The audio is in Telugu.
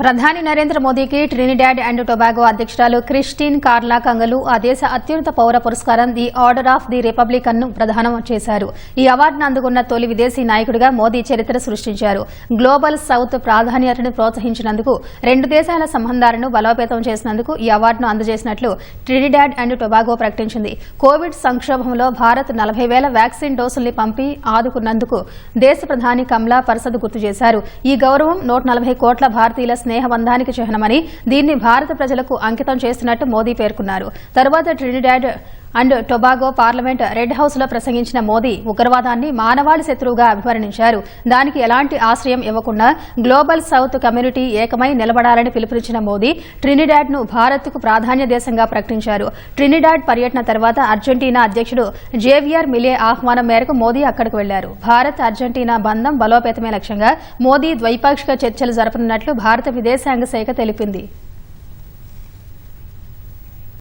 ప్రధాని నరేంద్ర మోదీకి ట్రినిడాడ్ అండ్ టొబాగో అధ్యక్షురాలు క్రిస్టిన్ కార్లా కంగలు ఆ దేశ అత్యున్నత పౌర పురస్కారం ది ఆర్డర్ ఆఫ్ ది రిపబ్లికన్ను ప్రదానం చేశారు. ఈ అవార్డును అందుకున్న తొలి విదేశీ నాయకుడిగా మోదీ చరిత్ర సృష్టించారు. గ్లోబల్ సౌత్ ప్రాధాన్యతను ప్రోత్సహించినందుకు రెండు దేశాల సంబంధాలను బలోపేతం చేసినందుకు ఈ అవార్డును అందజేసినట్లు ట్రినిడాడ్ అండ్ టొబాగో ప్రకటించింది. కోవిడ్ సంక్షోభంలో భారత్ నలభై వేల వ్యాక్సిన్ డోసుల్ని పంపి ఆదుకున్నందుకు దేశ ప్రధాని కమలా పర్సద్ గుర్తు చేశారు. ఈ గౌరవం నూట నలభై కోట్ల భారతీయుల స్నేహబంధానికి చిహ్నమని దీన్ని భారత ప్రజలకు అంకితం చేస్తున్నట్టు మోదీ పేర్కొన్నారు. తరువాత Trinidad and Tobago parliament red హౌస్లో ప్రసంగించిన మోదీ ఉగ్రవాదాన్ని మానవాళి శత్రువుగా అభివర్ణించారు. దానికి ఎలాంటి ఆశ్రయం ఇవ్వకుండా గ్లోబల్ సౌత్ కమ్యూనిటీ ఏకమై నిలబడాలని పిలుపునిచ్చిన మోదీ ట్రినిడాడ్ను భారత్కు ప్రాధాన్య దేశంగా ప్రకటించారు. ట్రినిడాడ్ పర్యటన తర్వాత అర్జెంటీనా అధ్యక్షుడు జేవియర్ మిలే ఆహ్వానం మేరకు మోదీ అక్కడికి వెళ్ళారు. భారత్ అర్జెంటీనా బంధం బలోపేతమే లక్ష్యంగా మోదీ ద్వైపాక్షిక చర్చలు జరపనున్నట్లు భారత విదేశాంగ శాఖ తెలిపింది.